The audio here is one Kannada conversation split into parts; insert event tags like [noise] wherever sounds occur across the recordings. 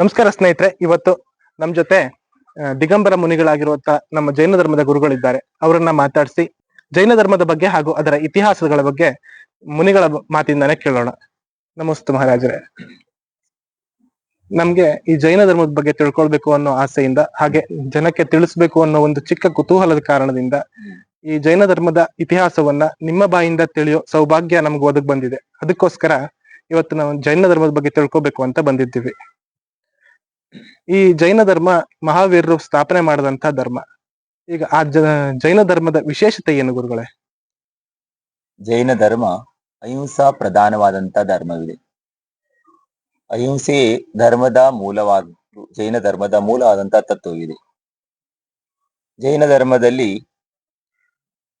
ನಮಸ್ಕಾರ ಸ್ನೇಹಿತರೆ, ಇವತ್ತು ನಮ್ ಜೊತೆ ದಿಗಂಬರ ಮುನಿಗಳಾಗಿರುವಂತ ನಮ್ಮ ಜೈನ ಧರ್ಮದ ಗುರುಗಳಿದ್ದಾರೆ. ಅವರನ್ನ ಮಾತಾಡಿಸಿ, ಜೈನ ಧರ್ಮದ ಬಗ್ಗೆ ಹಾಗೂ ಅದರ ಇತಿಹಾಸಗಳ ಬಗ್ಗೆ ಮುನಿಗಳ ಮಾತಿಂದಾನೆ ಕೇಳೋಣ. ನಮಸ್ತೆ ಮಹಾರಾಜರೇ. ನಮ್ಗೆ ಈ ಜೈನ ಧರ್ಮದ ಬಗ್ಗೆ ತಿಳ್ಕೊಳ್ಬೇಕು ಅನ್ನೋ ಆಸೆಯಿಂದ, ಹಾಗೆ ಜನಕ್ಕೆ ತಿಳಿಸ್ಬೇಕು ಅನ್ನೋ ಒಂದು ಚಿಕ್ಕ ಕುತೂಹಲದ ಕಾರಣದಿಂದ ಈ ಜೈನ ಧರ್ಮದ ಇತಿಹಾಸವನ್ನ ನಿಮ್ಮ ಬಾಯಿಂದ ತಿಳಿಯೋ ಸೌಭಾಗ್ಯ ನಮ್ಗೆ ಒದಗ್ ಬಂದಿದೆ. ಅದಕ್ಕೋಸ್ಕರ ಇವತ್ತು ನಾವು ಜೈನ ಧರ್ಮದ ಬಗ್ಗೆ ತಿಳ್ಕೊಬೇಕು ಅಂತ ಬಂದಿದ್ದೀವಿ. ಈ ಜೈನ ಧರ್ಮ ಮಹಾವೀರರು ಸ್ಥಾಪನೆ ಮಾಡಿದಂತ ಧರ್ಮ. ಈಗ ಆ ಜೈನ ಧರ್ಮದ ವಿಶೇಷತೆ ಏನು ಗುರುಗಳೇ? ಜೈನ ಧರ್ಮ ಅಹಿಂಸಾ ಪ್ರಧಾನವಾದಂತ ಧರ್ಮವಿದೆ. ಅಹಿಂಸೆ ಧರ್ಮದ ಮೂಲವಾದ ಜೈನ ಧರ್ಮದ ಮೂಲವಾದಂತ ತತ್ವವಿದೆ. ಜೈನ ಧರ್ಮದಲ್ಲಿ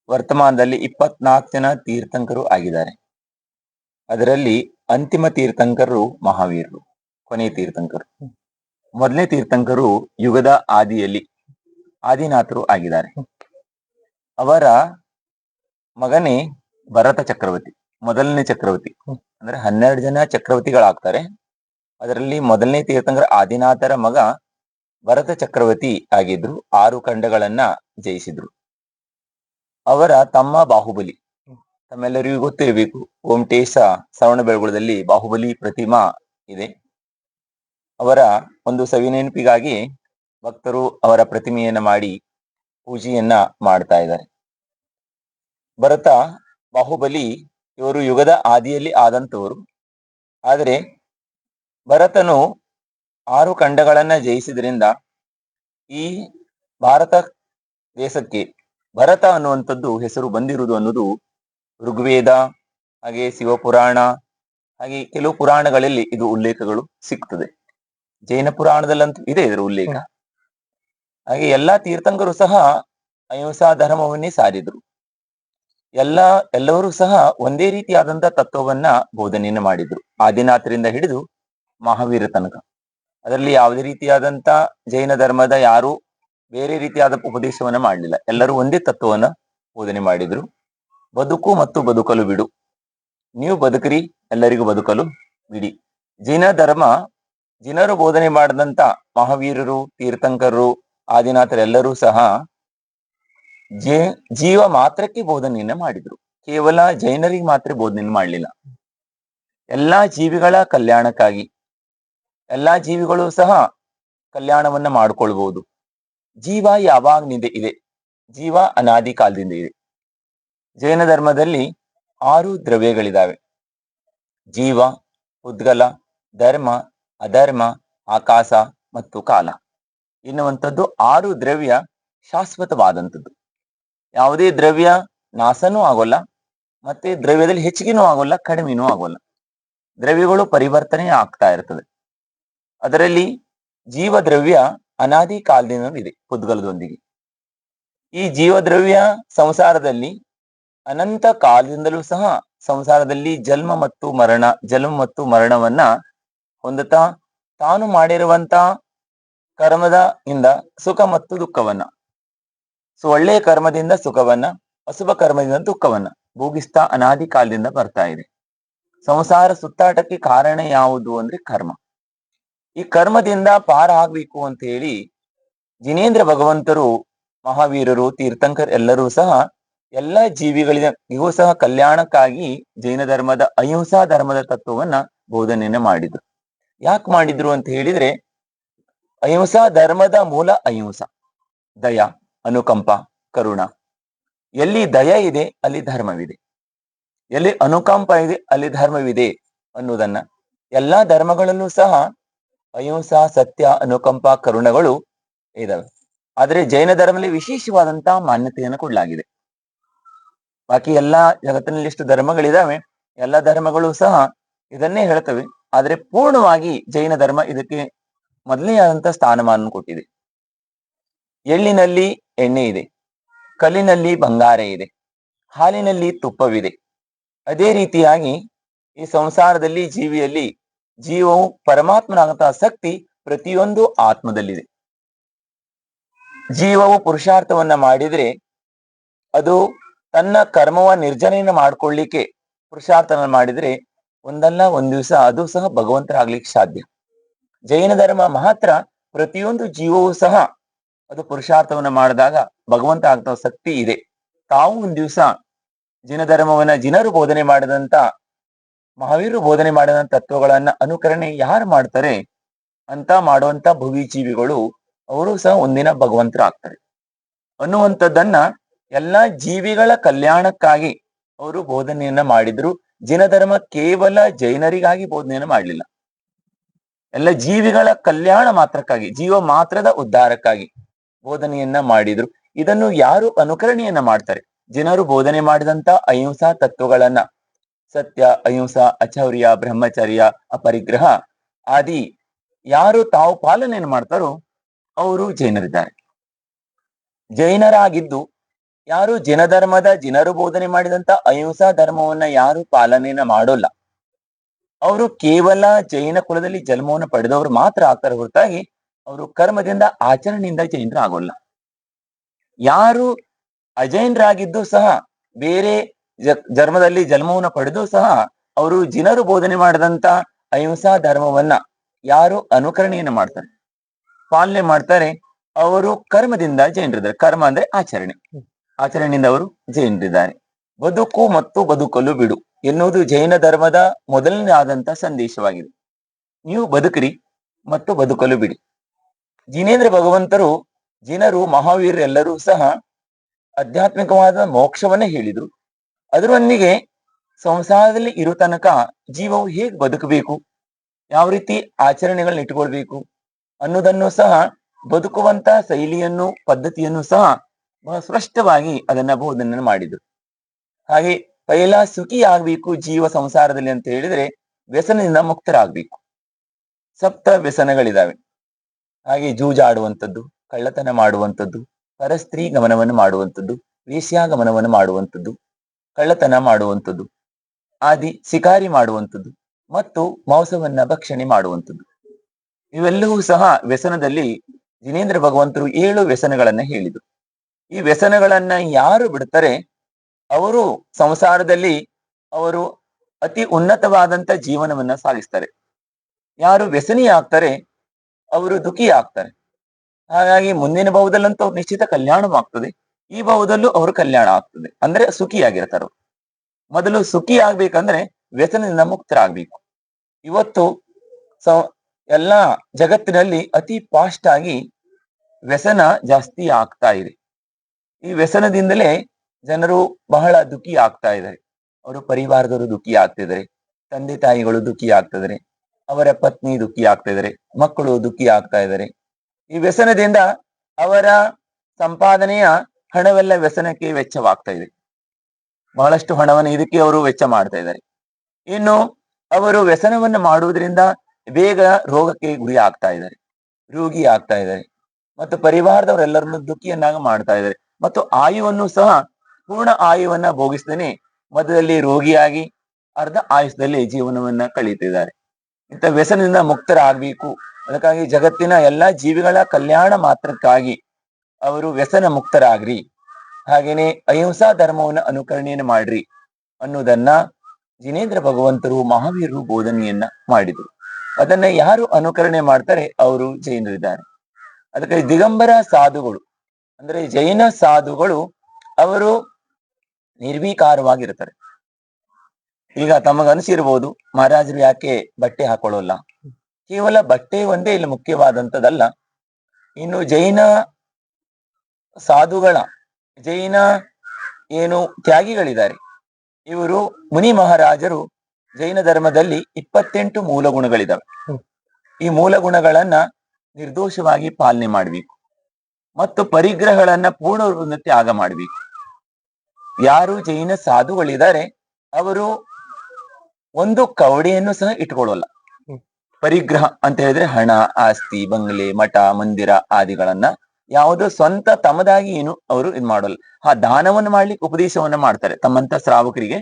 ವರ್ತಮಾನದಲ್ಲಿ ಇಪ್ಪತ್ನಾಲ್ಕು ಜನ ತೀರ್ಥಂಕರು ಆಗಿದ್ದಾರೆ. ಅದರಲ್ಲಿ ಅಂತಿಮ ತೀರ್ಥಂಕರು ಮಹಾವೀರರು, ಕೊನೆಯ ತೀರ್ಥಂಕರು. ಮೊದಲನೇ ತೀರ್ಥಂಕರು ಯುಗದ ಆದಿಯಲ್ಲಿ ಆದಿನಾಥರು ಆಗಿದ್ದಾರೆ. ಅವರ ಮಗನೇ ಭರತ ಚಕ್ರವರ್ತಿ, ಮೊದಲನೇ ಚಕ್ರವರ್ತಿ. ಅಂದ್ರೆ ಹನ್ನೆರಡು ಜನ ಚಕ್ರವರ್ತಿಗಳಾಗ್ತಾರೆ. ಅದರಲ್ಲಿ ಮೊದಲನೇ ತೀರ್ಥಂಕರ ಆದಿನಾಥರ ಮಗ ಭರತ ಚಕ್ರವರ್ತಿ ಆಗಿದ್ರು. ಆರು ಖಂಡಗಳನ್ನ ಜಯಿಸಿದ್ರು. ಅವರ ತಮ್ಮ ಬಾಹುಬಲಿ, ತಮ್ಮೆಲ್ಲರಿಗೂ ಗೊತ್ತಿರಬೇಕು ಓಂಟೇಶ ಶ್ರವಣ ಬೆಳಗುಳದಲ್ಲಿ ಬಾಹುಬಲಿ ಪ್ರತಿಮಾ ಇದೆ. ಅವರ ಒಂದು ಸವಿನೆನಪಿಗಾಗಿ ಭಕ್ತರು ಅವರ ಪ್ರತಿಮೆಯನ್ನ ಮಾಡಿ ಪೂಜೆಯನ್ನ ಮಾಡ್ತಾ ಇದ್ದಾರೆ. ಭರತ ಬಾಹುಬಲಿ ಇವರು ಯುಗದ ಆದಿಯಲ್ಲಿ ಆದಂತವರು ಆದರೆ ಭರತನು ಆರು ಖಂಡಗಳನ್ನ ಜಯಿಸಿದ್ರಿಂದ ಈ ಭಾರತ ದೇಶಕ್ಕೆ ಭರತ ಅನ್ನುವಂಥದ್ದು ಹೆಸರು ಬಂದಿರುವುದು ಅನ್ನೋದು ಋಗ್ವೇದ, ಹಾಗೆ ಶಿವಪುರಾಣ, ಹಾಗೆ ಕೆಲವು ಪುರಾಣಗಳಲ್ಲಿ ಇದು ಉಲ್ಲೇಖಗಳು ಸಿಗ್ತದೆ. ಜೈನ ಪುರಾಣದಲ್ಲಂತೂ ಇದೆ ಇದರ ಉಲ್ಲೇಖ. ಹಾಗೆ ಎಲ್ಲಾ ತೀರ್ಥಂಕರು ಸಹ ಅಹಿಂಸಾ ಧರ್ಮವನ್ನೇ ಸಾರಿದ್ರು. ಎಲ್ಲ ಎಲ್ಲರೂ ಸಹ ಒಂದೇ ರೀತಿಯಾದಂತ ತತ್ವವನ್ನ ಬೋಧನೆಯನ್ನು ಮಾಡಿದ್ರು. ಆದಿನಾಥರಿಂದ ಹಿಡಿದು ಮಹಾವೀರ ತನಕ. ಅದರಲ್ಲಿ ಯಾವುದೇ ರೀತಿಯಾದಂತ ಜೈನ ಧರ್ಮದ ಯಾರು ಬೇರೆ ರೀತಿಯಾದ ಉಪದೇಶವನ್ನ ಮಾಡಲಿಲ್ಲ. ಎಲ್ಲರೂ ಒಂದೇ ತತ್ವವನ್ನ ಬೋಧನೆ ಮಾಡಿದ್ರು. ಬದುಕು ಮತ್ತು ಬದುಕಲು ಬಿಡು. ನೀವು ಬದುಕರಿ ಎಲ್ಲರಿಗೂ ಬದುಕಲು ಬಿಡಿ. ಜೈನ ಧರ್ಮ ಜಿನರು ಬೋಧನೆ ಮಾಡಿದಂತ ಮಹಾವೀರರು, ತೀರ್ಥಂಕರರು, ಆದಿನಾಥರೆಲ್ಲರೂ ಸಹ ಜೇ, ಜೀವ ಮಾತ್ರಕ್ಕೆ ಬೋಧನೆಯನ್ನ ಮಾಡಿದ್ರು. ಕೇವಲ ಜೈನರಿಗೆ ಮಾತ್ರ ಬೋಧನೆಯನ್ನು ಮಾಡಲಿಲ್ಲ. ಎಲ್ಲಾ ಜೀವಿಗಳ ಕಲ್ಯಾಣಕ್ಕಾಗಿ, ಎಲ್ಲಾ ಜೀವಿಗಳು ಸಹ ಕಲ್ಯಾಣವನ್ನ ಮಾಡ್ಕೊಳ್ಬಹುದು ಜೀವ ಯಾವಾಗ್ನಿಂದ ಇದೆ? ಜೀವ ಅನಾದಿ ಕಾಲದಿಂದ ಇದೆ. ಜೈನ ಧರ್ಮದಲ್ಲಿ ಆರು ದ್ರವ್ಯಗಳಿದಾವೆ. ಜೀವ, ಉದ್ಗಲ, ಧರ್ಮ ಅಧರ್ಮ, ಆಕಾಶ ಮತ್ತು ಕಾಲ. ಎನ್ನುವಂಥದ್ದು ಆರು ದ್ರವ್ಯ ಶಾಶ್ವತವಾದಂಥದ್ದು. ಯಾವುದೇ ದ್ರವ್ಯ ನಾಶನೂ ಆಗೋಲ್ಲ, ಮತ್ತೆ ದ್ರವ್ಯದಲ್ಲಿ ಹೆಚ್ಚಿಗೆನೂ ಆಗೋಲ್ಲ, ಕಡಿಮೆನೂ ಆಗೋಲ್ಲ. ದ್ರವ್ಯಗಳು ಪರಿವರ್ತನೆ ಆಗ್ತಾ ಇರ್ತದೆ. ಅದರಲ್ಲಿ ಜೀವ ದ್ರವ್ಯ ಅನಾದಿ ಕಾಲದಿಂದ ಇದೆ ಪುದ್ಗಲದೊಂದಿಗೆ. ಈ ಜೀವ ದ್ರವ್ಯ ಸಂಸಾರದಲ್ಲಿ ಅನಂತ ಕಾಲದಿಂದಲೂ ಸಹ ಸಂಸಾರದಲ್ಲಿ ಜನ್ಮ ಮತ್ತು ಮರಣ, ಜನ್ಮ ಮತ್ತು ಮರಣವನ್ನ ಹೊಂದುತ್ತಾ. ತಾನು ಮಾಡಿರುವಂತ ಕರ್ಮದ ಇಂದ ಸುಖ ಮತ್ತು ದುಃಖವನ್ನ. ಸೊ, ಒಳ್ಳೆಯ ಕರ್ಮದಿಂದ ಸುಖವನ್ನ, ಅಶುಭ ಕರ್ಮದಿಂದ ದುಃಖವನ್ನ ಭೋಗಿಸ್ತಾ ಅನಾದಿ ಕಾಲದಿಂದ ಬರ್ತಾ ಇದೆ. ಸಂಸಾರ ಸುತ್ತಾಟಕ್ಕೆ ಕಾರಣ ಯಾವುದು ಅಂದ್ರೆ ಕರ್ಮ. ಈ ಕರ್ಮದಿಂದ ಪಾರ ಆಗ್ಬೇಕು ಅಂತ ಹೇಳಿ ಜಿನೇಂದ್ರ ಭಗವಂತರು, ಮಹಾವೀರರು, ತೀರ್ಥಂಕರ್ ಎಲ್ಲರೂ ಸಹ ಎಲ್ಲ ಜೀವಿಗಳಿಗೂ ಸಹ ಕಲ್ಯಾಣಕ್ಕಾಗಿ ಜೈನ ಧರ್ಮದ ಅಹಿಂಸಾ ಧರ್ಮದ ತತ್ವವನ್ನ ಬೋಧನೆಯನ್ನ ಮಾಡಿದ್ರು. ಯಾಕೆ ಮಾಡಿದ್ರು ಅಂತ ಹೇಳಿದ್ರೆ ಅಹಿಂಸಾ ಧರ್ಮದ ಮೂಲ ಅಹಿಂಸ ದಯ ಅನುಕಂಪ ಕರುಣ. ಎಲ್ಲಿ ದಯ ಇದೆ ಅಲ್ಲಿ ಧರ್ಮವಿದೆ. ಎಲ್ಲಿ ಅನುಕಂಪ ಇದೆ ಅಲ್ಲಿ ಧರ್ಮವಿದೆ ಅನ್ನೋದನ್ನ ಎಲ್ಲಾ ಧರ್ಮಗಳಲ್ಲೂ ಸಹ ಅಹಿಂಸಾ ಸತ್ಯ ಅನುಕಂಪ ಕರುಣಗಳು ಇದಾವೆ. ಆದ್ರೆ ಜೈನ ಧರ್ಮದಲ್ಲಿ ವಿಶೇಷವಾದಂತಹ ಮಾನ್ಯತೆಯನ್ನು ಕೊಡಲಾಗಿದೆ. ಬಾಕಿ ಎಲ್ಲಾ ಜಗತ್ತಿನಲ್ಲಿ ಎಷ್ಟು ಧರ್ಮಗಳಿದಾವೆ ಎಲ್ಲಾ ಧರ್ಮಗಳು ಸಹ ಇದನ್ನೇ ಹೇಳ್ತವೆ. ಆದ್ರೆ ಪೂರ್ಣವಾಗಿ ಜೈನ ಧರ್ಮ ಇದಕ್ಕೆ ಮೊದಲನೆಯಾದಂತ ಸ್ಥಾನಮಾನ ಕೊಟ್ಟಿದೆ. ಎಳ್ಳಿನಲ್ಲಿ ಎಣ್ಣೆ ಇದೆ, ಕಲ್ಲಿನಲ್ಲಿ ಬಂಗಾರ ಇದೆ, ಹಾಲಿನಲ್ಲಿ ತುಪ್ಪವಿದೆ. ಅದೇ ರೀತಿಯಾಗಿ ಈ ಸಂಸಾರದಲ್ಲಿ, ಜೀವಿಯಲ್ಲಿ ಜೀವವು ಪರಮಾತ್ಮನಾದಂತಹ ಶಕ್ತಿ ಪ್ರತಿಯೊಂದು ಆತ್ಮದಲ್ಲಿದೆ. ಜೀವವು ಪುರುಷಾರ್ಥವನ್ನ ಮಾಡಿದ್ರೆ ಅದು ತನ್ನ ಕರ್ಮವ ನಿರ್ಜನೆಯನ್ನು ಮಾಡ್ಕೊಳ್ಳಿಕ್ಕೆ ಪುರುಷಾರ್ಥನ ಮಾಡಿದ್ರೆ ಒಂದಲ್ಲ, ಒಂದ್ ದಿವಸ ಅದು ಸಹ ಭಗವಂತರಾಗ್ಲಿಕ್ಕೆ ಸಾಧ್ಯ. ಜೈನ ಧರ್ಮ ಮಾತ್ರ ಪ್ರತಿಯೊಂದು ಜೀವವೂ ಸಹ ಅದು ಪುರುಷಾರ್ಥವನ್ನ ಮಾಡಿದಾಗ ಭಗವಂತ ಆಗ್ತಾ ಶಕ್ತಿ ಇದೆ. ತಾವು ಒಂದ್ ದಿವಸ ಜಿನ ಧರ್ಮವನ್ನ ಜಿನರು ಬೋಧನೆ ಮಾಡಿದಂತ, ಮಹಾವೀರರು ಬೋಧನೆ ಮಾಡಿದಂತ ತತ್ವಗಳನ್ನ ಅನುಕರಣೆ ಯಾರು ಮಾಡ್ತಾರೆ ಅಂತ ಮಾಡುವಂತ ಭವಿ ಜೀವಿಗಳು ಅವರು ಸಹ ಒಂದಿನ ಭಗವಂತರ ಆಗ್ತಾರೆ ಅನ್ನುವಂಥದ್ದನ್ನ ಎಲ್ಲಾ ಜೀವಿಗಳ ಕಲ್ಯಾಣಕ್ಕಾಗಿ ಅವರು ಬೋಧನೆಯನ್ನ ಮಾಡಿದ್ರು. ಜಿನ ಧರ್ಮ ಕೇವಲ ಜೈನರಿಗಾಗಿ ಬೋಧನೆಯನ್ನು ಮಾಡಲಿಲ್ಲ. ಎಲ್ಲ ಜೀವಿಗಳ ಕಲ್ಯಾಣ ಮಾತ್ರಕ್ಕಾಗಿ, ಜೀವ ಮಾತ್ರದ ಉದ್ಧಾರಕ್ಕಾಗಿ ಬೋಧನೆಯನ್ನ ಮಾಡಿದ್ರು. ಇದನ್ನು ಯಾರು ಅನುಕರಣೆಯನ್ನ ಮಾಡ್ತಾರೆ? ಜನರು ಬೋಧನೆ ಮಾಡಿದಂತ ಅಹಿಂಸಾ ತತ್ವಗಳನ್ನ, ಸತ್ಯ, ಅಹಿಂಸಾ, ಅಚೌರ್ಯ, ಬ್ರಹ್ಮಚರ್ಯ, ಅಪರಿಗ್ರಹ ಆದಿ ಯಾರು ತಾವು ಪಾಲನೆಯನ್ನು ಮಾಡ್ತಾರೋ ಅವರು ಜೈನರಿದ್ದಾರೆ. ಜೈನರಾಗಿದ್ದು ಯಾರು ಜಿನ ಧರ್ಮದ ಜಿನರು ಬೋಧನೆ ಮಾಡಿದಂತ ಅಹಿಂಸಾ ಧರ್ಮವನ್ನ ಯಾರು ಪಾಲನೆಯನ್ನ ಮಾಡೋಲ್ಲ. ಅವರು ಕೇವಲ ಜೈನ ಕುಲದಲ್ಲಿ ಜನ್ಮವನ್ನು ಪಡೆದವರು ಮಾತ್ರ ಆಗ್ತಾರೆ ಹೊರತಾಗಿ ಅವರು ಕರ್ಮದಿಂದ ಆಚರಣೆಯಿಂದ ಜೈನರು ಆಗೋಲ್ಲ. ಯಾರು ಅಜೈನರಾಗಿದ್ದು ಸಹ ಬೇರೆ ಧರ್ಮದಲ್ಲಿ ಜನ್ಮವನ್ನು ಪಡೆದು ಸಹ ಅವರು ಜಿನರು ಬೋಧನೆ ಮಾಡಿದಂತ ಅಹಿಂಸಾ ಧರ್ಮವನ್ನ ಯಾರು ಅನುಕರಣೆಯನ್ನು ಮಾಡ್ತಾರೆ. ಪಾಲನೆ ಮಾಡ್ತಾರೆ. ಅವರು ಕರ್ಮದಿಂದ ಜೈನರಿದ್ದಾರೆ. ಕರ್ಮ ಅಂದ್ರೆ ಆಚರಣೆ. ಆಚರಣೆಯಿಂದ ಅವರು ಜೈನರಿದ್ದಾರೆ ಬದುಕು ಮತ್ತು ಬದುಕಲು ಬಿಡು ಎನ್ನುವುದು ಜೈನ ಧರ್ಮದ ಮೊದಲನೇ ಆದಂತ ಸಂದೇಶವಾಗಿದೆ. ನೀವು ಬದುಕಿರಿ ಮತ್ತು ಬದುಕಲು ಬಿಡಿ. ಜಿನೇಂದ್ರ ಭಗವಂತರು ಜಿನರು ಮಹಾವೀರರೆಲ್ಲರೂ ಸಹ ಆಧ್ಯಾತ್ಮಿಕವಾದ ಮೋಕ್ಷವನ್ನೇ ಹೇಳಿದರು. ಅದರೊಂದಿಗೆ ಸಂಸಾರದಲ್ಲಿ ಇರೋ ತನಕ ಜೀವವು ಹೇಗೆ ಬದುಕಬೇಕು, ಯಾವ ರೀತಿ ಆಚರಣೆಗಳನ್ನ ಇಟ್ಕೊಳ್ಬೇಕು ಅನ್ನೋದನ್ನು ಸಹ ಬದುಕುವಂತ ಶೈಲಿಯನ್ನು ಪದ್ಧತಿಯನ್ನು ಸಹ ಬಹಳ ಸ್ಪಷ್ಟವಾಗಿ ಅದನ್ನ ಬೋಧನೆ ಮಾಡಿದರು. ಹಾಗೆ ಪೈಲ ಸುಖಿ ಆಗ್ಬೇಕು ಜೀವ ಸಂಸಾರದಲ್ಲಿ ಅಂತ ಹೇಳಿದ್ರೆ ವ್ಯಸನದಿಂದ ಮುಕ್ತರಾಗ್ಬೇಕು. ಸಪ್ತ ವ್ಯಸನಗಳಿದಾವೆ. ಹಾಗೆ ಜೂಜಾಡುವಂಥದ್ದು, ಕಳ್ಳತನ ಮಾಡುವಂಥದ್ದು, ಪರಸ್ತ್ರೀ ಗಮನವನ್ನು ಮಾಡುವಂಥದ್ದು, ವೇಶ್ಯಾಗಮನವನ್ನು ಮಾಡುವಂಥದ್ದು, ಕಳ್ಳತನ ಮಾಡುವಂಥದ್ದು, ಆದಿ ಶಿಕಾರಿ ಮಾಡುವಂಥದ್ದು ಮತ್ತು ಮಾಂಸವನ್ನ ಭಕ್ಷಣೆ ಮಾಡುವಂಥದ್ದು. ಇವೆಲ್ಲವೂ ಸಹ ವ್ಯಸನದಲ್ಲಿ ಜಿನೇಂದ್ರ ಭಗವಂತರು ಏಳು ವ್ಯಸನಗಳನ್ನ ಹೇಳಿದರು. ಈ ವ್ಯಸನಗಳನ್ನ ಯಾರು ಬಿಡ್ತಾರೆ? ಅವರು ಸಂಸಾರದಲ್ಲಿ ಅವರು ಅತಿ ಉನ್ನತವಾದಂತ ಜೀವನವನ್ನ ಸಾಗಿಸ್ತಾರೆ. ಯಾರು ವ್ಯಸನಿ ಆಗ್ತಾರೆ, ಅವರು ದುಃಖಿ ಆಗ್ತಾರೆ. ಹಾಗಾಗಿ ಮುಂದಿನ ಭಾವದಲ್ಲಂತೂ ನಿಶ್ಚಿತ ಕಲ್ಯಾಣವಾಗ್ತದೆ. ಈ ಭಾವದಲ್ಲೂ ಅವರು ಕಲ್ಯಾಣ ಆಗ್ತದೆ. ಅಂದ್ರೆ ಸುಖಿಯಾಗಿರ್ತಾರೆ. ಮೊದಲು ಸುಖಿ ಆಗ್ಬೇಕಂದ್ರೆ ವ್ಯಸನದಿಂದ ಮುಕ್ತರಾಗ್ಬೇಕು. ಇವತ್ತು ಸ, ಎಲ್ಲಾ ಜಗತ್ತಿನಲ್ಲಿ ಅತಿ ಫಾಸ್ಟ್ ಆಗಿ ವ್ಯಸನ ಜಾಸ್ತಿ ಆಗ್ತಾ ಇದೆ. ಈ ವ್ಯಸನದಿಂದಲೇ ಜನರು ಬಹಳ ದುಃಖಿ ಆಗ್ತಾ ಇದ್ದಾರೆ. ಅವರು ಪರಿವಾರದವರು ದುಃಖಿ ಆಗ್ತಿದ್ದಾರೆ ತಂದೆ ತಾಯಿಗಳು ದುಃಖಿ ಆಗ್ತಿದ್ದಾರೆ ಅವರ ಪತ್ನಿ ದುಃಖಿ ಆಗ್ತಾ ಇದ್ದಾರೆ. ಮಕ್ಕಳು ದುಃಖಿ ಆಗ್ತಾ ಇದ್ದಾರೆ. ಈ ವ್ಯಸನದಿಂದ ಅವರ ಸಂಪಾದನೆಯ ಹಣವೆಲ್ಲ ವ್ಯಸನಕ್ಕೆ ವೆಚ್ಚವಾಗ್ತಾ ಇದೆ. ಬಹಳಷ್ಟು ಹಣವನ್ನು ಇದಕ್ಕೆ ಅವರು ವೆಚ್ಚ ಮಾಡ್ತಾ ಇದ್ದಾರೆ. ಇನ್ನು ಅವರು ವ್ಯಸನವನ್ನು ಮಾಡುವುದರಿಂದ ಬೇಗ ರೋಗಕ್ಕೆ ಗುರಿ ಆಗ್ತಾ ಇದ್ದಾರೆ. ರೋಗಿ ಆಗ್ತಾ ಇದ್ದಾರೆ. ಮತ್ತು ಪರಿವಾರದವರೆಲ್ಲರನ್ನು ದುಃಖಿಯನ್ನಾಗಿ ಮಾಡ್ತಾ ಇದ್ದಾರೆ. ಮತ್ತು ಆಯುವನ್ನು ಸಹ ಪೂರ್ಣ ಆಯುವನ್ನ ಭೋಗಿಸ್ತಾನೆ. ಮಧ್ಯದಲ್ಲಿ ರೋಗಿಯಾಗಿ ಅರ್ಧ ಆಯುಷದಲ್ಲಿ ಜೀವನವನ್ನ ಕಳೀತಿದ್ದಾರೆ ಇಂಥ ವ್ಯಸನದಿಂದ ಮುಕ್ತರಾಗಬೇಕು. ಅದಕ್ಕಾಗಿ ಜಗತ್ತಿನ ಎಲ್ಲಾ ಜೀವಿಗಳ ಕಲ್ಯಾಣ ಮಾತ್ರಕ್ಕಾಗಿ ಅವರು ವ್ಯಸನ ಮುಕ್ತರಾಗ್ರಿ. ಹಾಗೇನೆ ಅಹಿಂಸಾ ಧರ್ಮವನ್ನು ಅನುಕರಣೆಯನ್ನು ಮಾಡ್ರಿ ಅನ್ನೋದನ್ನ ಜಿನೇಂದ್ರ ಭಗವಂತರು ಮಹಾವೀರರು ಬೋಧನೆಯನ್ನ ಮಾಡಿದರು. ಅದನ್ನ ಯಾರು ಅನುಕರಣೆ ಮಾಡ್ತಾರೆ? ಅವರು ಜೈನರಿದ್ದಾರೆ. ಅದಕ್ಕೆ ದಿಗಂಬರ ಸಾಧುಗಳು. ಅಂದ್ರೆ ಜೈನ ಸಾಧುಗಳು ಅವರು ನಿರ್ವೀಕಾರವಾಗಿರ್ತಾರೆ ಈಗ ತಮಗ ಅನಿಸಿರ್ಬೋದು, ಮಹಾರಾಜರು ಯಾಕೆ ಬಟ್ಟೆ ಹಾಕೊಳ್ಳೋಲ್ಲ? ಕೇವಲ ಬಟ್ಟೆ ಒಂದೇ ಇಲ್ಲಿ ಮುಖ್ಯವಾದಂಥದ್ದಲ್ಲ. ಇನ್ನು ಜೈನ ಸಾಧುಗಳ, ಜೈನ ಏನು ತ್ಯಾಗಿಗಳಿದ್ದಾರೆ. ಇವರು ಮುನಿ ಮಹಾರಾಜರು ಜೈನ ಧರ್ಮದಲ್ಲಿ ಇಪ್ಪತ್ತೆಂಟು ಮೂಲ ಗುಣಗಳಿದಾವೆ. ಈ ಮೂಲ ಗುಣಗಳನ್ನ ನಿರ್ದೋಷವಾಗಿ ಪಾಲನೆ ಮಾಡಬೇಕು. ಮತ್ತು ಪರಿಗ್ರಹಗಳನ್ನ ಪೂರ್ಣ ಆಗ ಮಾಡಬೇಕು. ಯಾರು ಜೈನ ಸಾಧುಗಳಿದ್ದಾರೆ ಅವರು ಒಂದು ಕವಡೆಯನ್ನು ಸಹ ಇಟ್ಕೊಳ್ಳಲ್ಲ. ಪರಿಗ್ರಹ ಅಂತ ಹೇಳಿದ್ರೆ ಹಣ ಆಸ್ತಿ ಬಂಗ್ಲೆ ಮಠ ಮಂದಿರ ಆದಿಗಳನ್ನ ಯಾವುದೋ ಸ್ವಂತ ತಮದಾಗಿ ಏನು ಅವರು ಇದ್ ಮಾಡೋಲ್ಲ. ಆ ದಾನವನ್ನು ಮಾಡ್ಲಿಕ್ಕೆ ಉಪದೇಶವನ್ನ ಮಾಡ್ತಾರೆ. ತಮ್ಮಂತ ಶ್ರಾವಕರಿಗೆ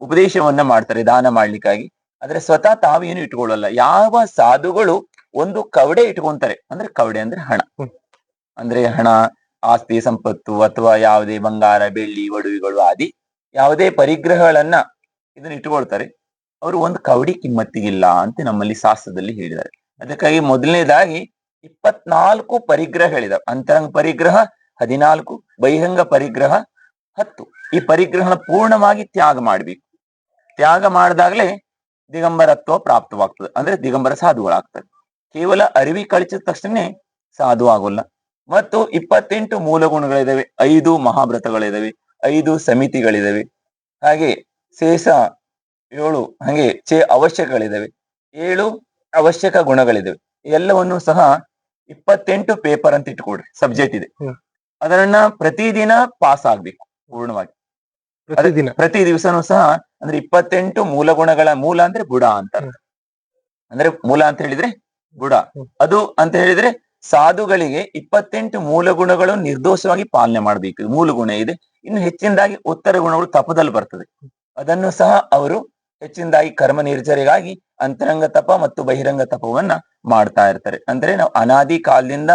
ಉಪದೇಶವನ್ನ ಮಾಡ್ತಾರೆ ದಾನ ಮಾಡ್ಲಿಕ್ಕಾಗಿ. ಆದ್ರೆ ಸ್ವತಃ ತಾವೇನು ಇಟ್ಕೊಳ್ಳಲ್ಲ. ಯಾವ ಸಾಧುಗಳು ಒಂದು ಕವಡೆ ಇಟ್ಕೊಂತಾರೆ. ಅಂದ್ರೆ ಕವಡೆ ಅಂದ್ರೆ ಹಣ. ಅಂದ್ರೆ ಹಣ, ಆಸ್ತಿ ಸಂಪತ್ತು ಅಥವಾ ಯಾವುದೇ ಬಂಗಾರ, ಬೆಳ್ಳಿ, ಒಡವೆಗಳು ಆದಿ ಯಾವುದೇ ಪರಿಗ್ರಹಗಳನ್ನ ಇದನ್ನ ಇಟ್ಟುಕೊಳ್ತಾರೆ ಅವರು ಒಂದು ಕವಡಿ ಕಿಮ್ಮತ್ತಿಗಿಲ್ಲ ಅಂತ ನಮ್ಮಲ್ಲಿ ಶಾಸ್ತ್ರದಲ್ಲಿ ಹೇಳಿದ್ದಾರೆ. ಅದಕ್ಕಾಗಿ ಮೊದಲನೇದಾಗಿ ಇಪ್ಪತ್ನಾಲ್ಕು ಪರಿಗ್ರಹಗಳಿದಾವೆ. ಅಂತರಂಗ ಪರಿಗ್ರಹ, ಹದಿನಾಲ್ಕು, ಬಹಿರಂಗ ಪರಿಗ್ರಹ, ಹತ್ತು. ಈ ಪರಿಗ್ರಹನ ಪೂರ್ಣವಾಗಿ ತ್ಯಾಗ ಮಾಡಬೇಕು. ತ್ಯಾಗ ಮಾಡಿದಾಗಲೇ ದಿಗಂಬರತ್ವ ಪ್ರಾಪ್ತವಾಗ್ತದೆ. ಅಂದ್ರೆ ದಿಗಂಬರ ಸಾಧುಗಳಾಗ್ತದೆ ಕೇವಲ ಅರಿವಿ ಕಳಿಸಿದ ತಕ್ಷಣ ಸಾಧು ಆಗೋಲ್ಲ. ಮತ್ತು ಇಪ್ಪತ್ತೆಂಟು ಮೂಲ ಗುಣಗಳಿದಾವೆ ಐದು ಮಹಾವ್ರತಗಳಿದಾವೆ ಐದು ಸಮಿತಿಗಳಿದಾವೆ. ಹಾಗೆ ಶೇಷ ಏಳು ಹಾಗೆ ಚೇ ಅವಶ್ಯಕಗಳಿದಾವೆ. ಏಳು ಅವಶ್ಯಕ ಗುಣಗಳಿದಾವೆ. ಎಲ್ಲವನ್ನು ಸಹ ಇಪ್ಪತ್ತೆಂಟು ಪೇಪರ್ ಅಂತ ಇಟ್ಕೊಡ್ರಿ ಸಬ್ಜೆಕ್ಟ್ ಇದೆ. ಅದನ್ನ ಪ್ರತಿದಿನ ಪಾಸ್ ಆಗ್ಬೇಕು ಪೂರ್ಣವಾಗಿ. ಪ್ರತಿದಿನ. ಪ್ರತಿ ದಿವಸನೂ ಸಹ ಅಂದ್ರೆ ಇಪ್ಪತ್ತೆಂಟು ಮೂಲ ಗುಣಗಳ ಮೂಲ ಅಂದ್ರೆ ಬುಡ ಅಂತ ಅಂದ್ರೆ ಮೂಲ ಅಂತ ಹೇಳಿದ್ರೆ ಬುಡ. ಅದು ಅಂತ ಹೇಳಿದ್ರೆ ಸಾಧುಗಳಿಗೆ ಇಪ್ಪತ್ತೆಂಟು ಮೂಲ ಗುಣಗಳು ನಿರ್ದೋಷವಾಗಿ ಪಾಲನೆ ಮಾಡಬೇಕು. ಮೂಲ ಗುಣ ಇದೆ. ಇನ್ನು ಹೆಚ್ಚಿನದಾಗಿ ಉತ್ತರ ಗುಣಗಳು ತಪದಲ್ಲಿ ಬರ್ತದೆ. ಅದನ್ನು ಸಹ ಅವರು ಹೆಚ್ಚಿನದಾಗಿ ಕರ್ಮ ನಿರ್ಜರಿಗಾಗಿ ಅಂತರಂಗ ತಪ ಮತ್ತು ಬಹಿರಂಗ ತಪವನ್ನ ಮಾಡ್ತಾ ಇರ್ತಾರೆ. ಅಂದ್ರೆ ನಾವು ಅನಾದಿ ಕಾಲದಿಂದ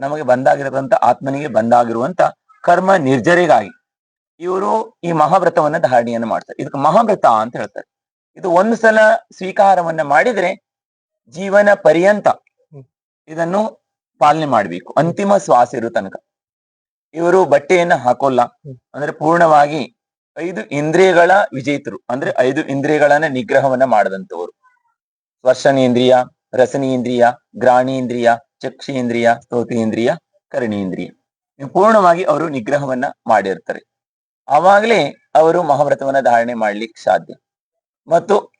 ನಮಗೆ ಬಂದಾಗಿರತಕ್ಕಂತ ಆತ್ಮನಿಗೆ ಬಂದಾಗಿರುವಂತ ಕರ್ಮ ನಿರ್ಜರಿಗಾಗಿ ಇವರು ಈ ಮಹಾವ್ರತವನ್ನ ಧಾರಣೆಯನ್ನು ಮಾಡ್ತಾರೆ. ಇದಕ್ಕೆ ಮಹಾವ್ರತ ಅಂತ ಹೇಳ್ತಾರೆ. ಇದು ಒಂದು ಸಲ ಸ್ವೀಕಾರವನ್ನ ಮಾಡಿದ್ರೆ ಜೀವನ ಪರ್ಯಂತ ಇದನ್ನು ಪಾಲನೆ ಮಾಡ್ಬೇಕು. ಅಂತಿಮ ಶ್ವಾಸ ಇರೋ ತನಕ. ಇವರು ಬಟ್ಟೆಯನ್ನ ಹಾಕೋಲ್ಲ. ಅಂದ್ರೆ ಪೂರ್ಣವಾಗಿ ಐದು ಇಂದ್ರಿಯಗಳ ವಿಜೇತರು. ಅಂದ್ರೆ ಐದು ಇಂದ್ರಿಯಗಳನ್ನ ನಿಗ್ರಹವನ್ನ ಮಾಡದಂತವರು ಸ್ಪರ್ಶನೇಂದ್ರಿಯ ರಸನೇಂದ್ರಿಯ ಗ್ರಾಣೇಂದ್ರಿಯ ಚಕ್ಷೇಂದ್ರಿಯ ಸ್ತೋತೇಂದ್ರಿಯ ಕರಣೇಂದ್ರಿಯ. ಪೂರ್ಣವಾಗಿ ಅವರು ನಿಗ್ರಹವನ್ನ ಮಾಡಿರ್ತಾರೆ. ಆವಾಗಲೇ ಅವರು ಮಹಾವ್ರತವನ್ನ ಧಾರಣೆ ಮಾಡ್ಲಿಕ್ಕೆ ಸಾಧ್ಯ. ಮತ್ತು